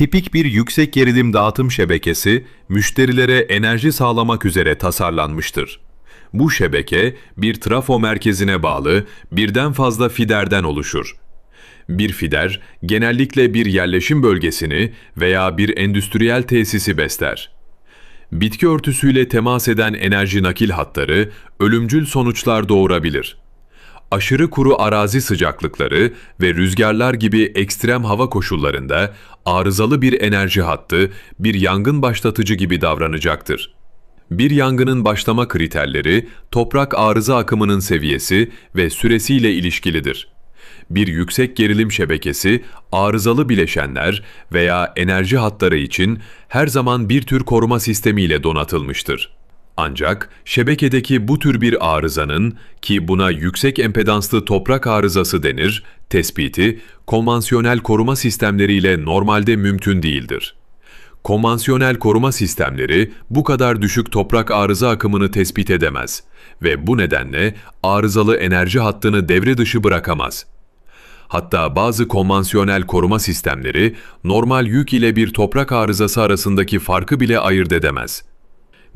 Tipik bir yüksek gerilim dağıtım şebekesi, müşterilere enerji sağlamak üzere tasarlanmıştır. Bu şebeke, bir trafo merkezine bağlı birden fazla fiderden oluşur. Bir fider, genellikle bir yerleşim bölgesini veya bir endüstriyel tesisi besler. Bitki örtüsüyle temas eden enerji nakil hatları ölümcül sonuçlar doğurabilir. Aşırı kuru arazi sıcaklıkları ve rüzgarlar gibi ekstrem hava koşullarında arızalı bir enerji hattı bir yangın başlatıcı gibi davranacaktır. Bir yangının başlama kriterleri toprak arıza akımının seviyesi ve süresiyle ilişkilidir. Bir yüksek gerilim şebekesi arızalı bileşenler veya enerji hatları için her zaman bir tür koruma sistemiyle donatılmıştır. Ancak şebekedeki bu tür bir arızanın ki buna yüksek empedanslı toprak arızası denir, tespiti konvansiyonel koruma sistemleriyle normalde mümkün değildir. Konvansiyonel koruma sistemleri bu kadar düşük toprak arıza akımını tespit edemez ve bu nedenle arızalı enerji hattını devre dışı bırakamaz. Hatta bazı konvansiyonel koruma sistemleri normal yük ile bir toprak arızası arasındaki farkı bile ayırt edemez.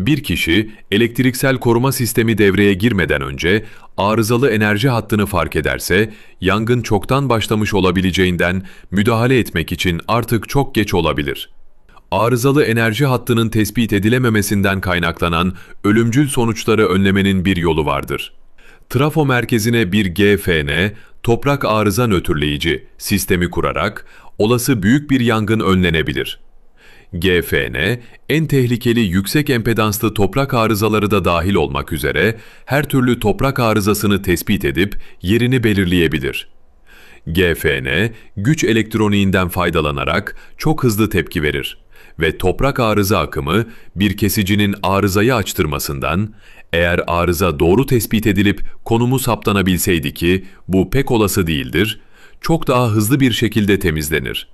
Bir kişi elektriksel koruma sistemi devreye girmeden önce arızalı enerji hattını fark ederse yangın çoktan başlamış olabileceğinden müdahale etmek için artık çok geç olabilir. Arızalı enerji hattının tespit edilememesinden kaynaklanan ölümcül sonuçları önlemenin bir yolu vardır. Trafo merkezine bir GFN, toprak arıza nötrleyici sistemi kurarak olası büyük bir yangın önlenebilir. GFN, en tehlikeli yüksek empedanslı toprak arızaları da dahil olmak üzere her türlü toprak arızasını tespit edip yerini belirleyebilir. GFN, güç elektroniğinden faydalanarak çok hızlı tepki verir ve toprak arıza akımı bir kesicinin arızayı açtırmasından, eğer arıza doğru tespit edilip konumu saptanabilseydi ki bu pek olası değildir, çok daha hızlı bir şekilde temizlenir.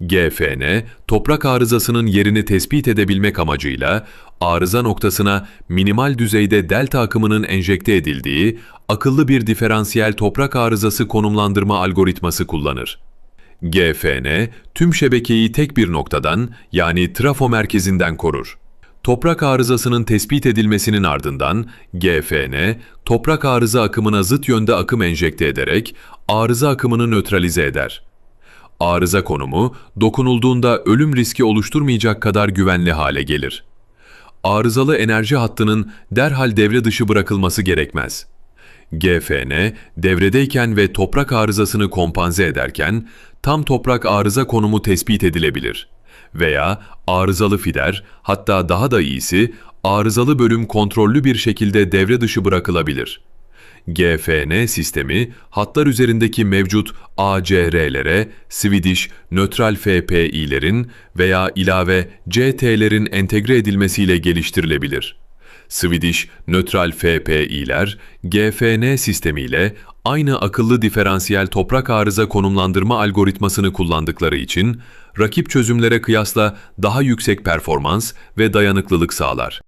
GFN, toprak arızasının yerini tespit edebilmek amacıyla arıza noktasına minimal düzeyde delta akımının enjekte edildiği akıllı bir diferansiyel toprak arızası konumlandırma algoritması kullanır. GFN, tüm şebekeyi tek bir noktadan yani trafo merkezinden korur. Toprak arızasının tespit edilmesinin ardından GFN, toprak arıza akımına zıt yönde akım enjekte ederek arıza akımını nötralize eder. Arıza konumu dokunulduğunda ölüm riski oluşturmayacak kadar güvenli hale gelir. Arızalı enerji hattının derhal devre dışı bırakılması gerekmez. GFN, devredeyken ve toprak arızasını kompanze ederken tam toprak arıza konumu tespit edilebilir. Veya arızalı fider, hatta daha da iyisi arızalı bölüm kontrollü bir şekilde devre dışı bırakılabilir. GFN sistemi hatlar üzerindeki mevcut ACR'lere, Swedish nötral FPI'lerin veya ilave CT'lerin entegre edilmesiyle geliştirilebilir. Swedish nötral FPI'ler GFN sistemiyle aynı akıllı diferansiyel toprak arıza konumlandırma algoritmasını kullandıkları için rakip çözümlere kıyasla daha yüksek performans ve dayanıklılık sağlar.